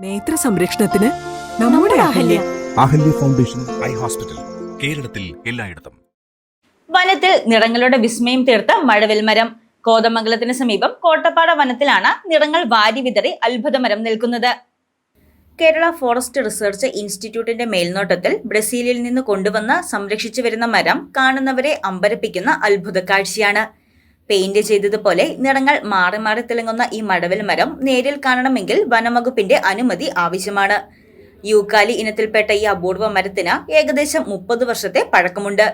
നേത്ര സംരക്ഷണത്തിന് നമ്മുടെ Ahalya. Ahalya. Foundation eye hospital കേരളത്തിൽ എല്ലായിടത്തും. വനത്തിൽ നിറങ്ങളുടെ വിസ്മയം തീർത്ത മഴവിൽ മരം കോതമംഗലത്തിന് സമീപം കോട്ടപ്പാട വനത്തിലാണ് നിറങ്ങൾ വാരി വിതറി അത്ഭുതമരം നിൽക്കുന്നത്. കേരള ഫോറസ്റ്റ് റിസർച്ച് ഇൻസ്റ്റിറ്റ്യൂട്ടിന്റെ മേൽനോട്ടത്തിൽ ബ്രസീലിൽ നിന്ന് കൊണ്ടുവന്ന് സംരക്ഷിച്ചു വരുന്ന മരം കാണുന്നവരെ അമ്പരപ്പിക്കുന്ന അത്ഭുത കാഴ്ചയാണ്. പെയിന്റ് ചെയ്തതുപോലെ നിറങ്ങൾ മാറി മാറി തിളങ്ങുന്ന ഈ മടവിൽ മരം നേരിൽ കാണണമെങ്കിൽ വനംവകുപ്പിന്റെ അനുമതി ആവശ്യമാണ്. യൂക്കാലി ഇനത്തിൽപ്പെട്ട ഈ അപൂർവ മരത്തിന് ഏകദേശം മുപ്പത് വർഷത്തെ പഴക്കമുണ്ട്.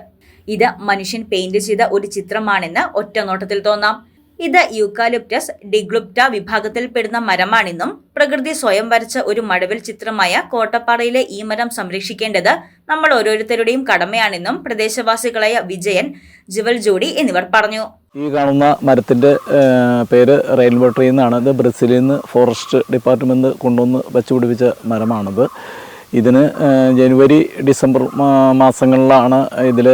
ഇത് മനുഷ്യൻ പെയിന്റ് ചെയ്ത ഒരു ചിത്രമാണെന്ന് ഒറ്റനോട്ടത്തിൽ തോന്നാം. ഇത് യൂക്കാലിപ്റ്റസ് ഡിഗ്ലുപ്റ്റ വിഭാഗത്തിൽപ്പെടുന്ന മരമാണെന്നും പ്രകൃതി സ്വയം വരച്ച ഒരു മടവിൽ ചിത്രമായ കോട്ടപ്പാറയിലെ ഈ മരം സംരക്ഷിക്കേണ്ടത് നമ്മൾ ഓരോരുത്തരുടെയും കടമയാണെന്നും പ്രദേശവാസികളായ വിജയൻ ജുവൽ ജോഡി എന്നിവർ പറഞ്ഞു. ഈ കാണുന്ന മരത്തിന്റെ പേര് റെയിൻബോ ട്രീ എന്നാണ് ഇത് ബ്രസീലിൽ നിന്ന് ഫോറസ്റ്റ് ഡിപ്പാർട്ട്മെന്റ് കൊണ്ടുവന്ന് വച്ചുപിടിപ്പിച്ച മരമാണിത്. ഇതിന് ജനുവരി ഡിസംബർ മാസങ്ങളിലാണ് ഇതിൽ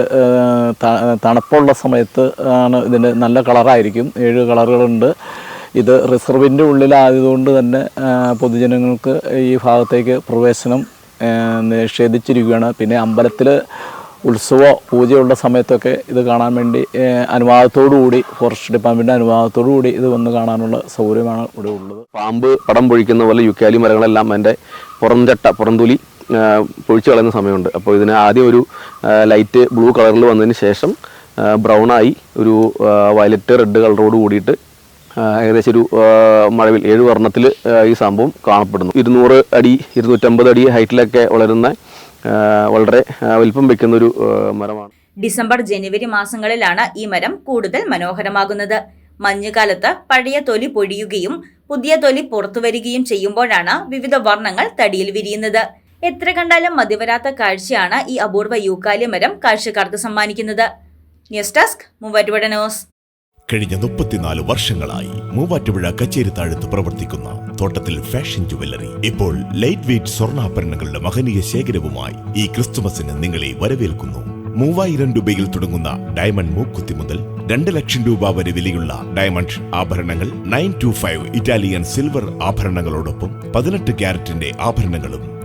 തണുപ്പുള്ള സമയത്ത് ആണ് ഇതിന്റെ നല്ല കളറായിരിക്കും. ഏഴ് കളറുകളുണ്ട്. ഇത് റിസർവിന്റെ ഉള്ളിലായതുകൊണ്ട് തന്നെ പൊതുജനങ്ങൾക്ക് ഈ ഭാഗത്തേക്ക് പ്രവേശനം നിഷേധിച്ചിരിക്കുകയാണ്. പിന്നെ അമ്പലത്തിൽ ഉത്സവ പൂജയുള്ള സമയത്തൊക്കെ ഇത് കാണാൻ വേണ്ടി കൂടി ഫോറസ്റ്റ് ഡിപ്പാർട്ട്മെന്റ് അനുവാദത്തോടു കൂടി ഇത് വന്ന് കാണാനുള്ള സൗകര്യമാണ് ഇവിടെ ഉള്ളത്. പാമ്പ് പടം പൊഴിക്കുന്ന പോലെ യുക്കാലി മരങ്ങളെല്ലാം അതിന്റെ പുറംചട്ട പുറംതൊലി ആ, പൊഴിച്ച് കളയുന്ന സമയമുണ്ട്. അപ്പോൾ ഇതിന് ആദ്യം ഒരു ലൈറ്റ് ബ്ലൂ കളറിൽ വന്നതിന് ശേഷം ബ്രൗണായി ഒരു വയലറ്റ് റെഡ് കളറോട് കൂടിയിട്ട് ഏകദേശം ഒരു മഴവിൽ ഏഴ് വർണത്തിൽ ഈ സംഭവം കാണപ്പെടുന്നു. ഇരുന്നൂറ് അടി ഇരുന്നൂറ്റമ്പത് അടി ഹൈറ്റിലൊക്കെ വളരുന്ന വളരെ വലിപ്പം വെക്കുന്ന ഒരു മരമാണ്. ഡിസംബർ ജനുവരി മാസങ്ങളിലാണ് ഈ മരം കൂടുതൽ മനോഹരമാകുന്നത്. മഞ്ഞുകാലത്ത് പഴയ തൊലി പൊഴിയുകയും പുതിയ തൊലി പുറത്തു വരികയും ചെയ്യുമ്പോഴാണ് വിവിധ വർണങ്ങൾ തടിയിൽ വിരിയുന്നത്. എത്ര കണ്ടാലും മതിവരാത്ത കാഴ്ചയാണ് ഈ അപൂർവ യൂക്കാലി മരം കാഴ്ചക്കാർക്ക് സമ്മാനിക്കുന്നത്. News desk Muvattupuzha news. കഴിഞ്ഞ മുപ്പത്തിനാല് വർഷങ്ങളായി മൂവാറ്റുപുഴ കച്ചേരിത്താഴത്ത് പ്രവർത്തിക്കുന്ന തോട്ടത്തിൽ ഫാഷൻ ജുവല്ലറി ഇപ്പോൾ ലൈറ്റ് വെയ്റ്റ് സ്വർണാഭരണങ്ങളുടെ മഹനീയ ശേഖരവുമായി ഈ ക്രിസ്തുമസിന് നിങ്ങളെ വരവേൽക്കുന്നു. മൂവായിരം രൂപയിൽ തുടങ്ങുന്ന ഡയമണ്ട് മൂക്കുത്തി മുതൽ രണ്ട് ലക്ഷം രൂപ വരെ വിലയുള്ള ഡയമണ്ട് ആഭരണങ്ങൾ nine two five Italian silver ആഭരണങ്ങളോടൊപ്പം പതിനെട്ട് ക്യാരറ്റിന്റെ ആഭരണങ്ങളും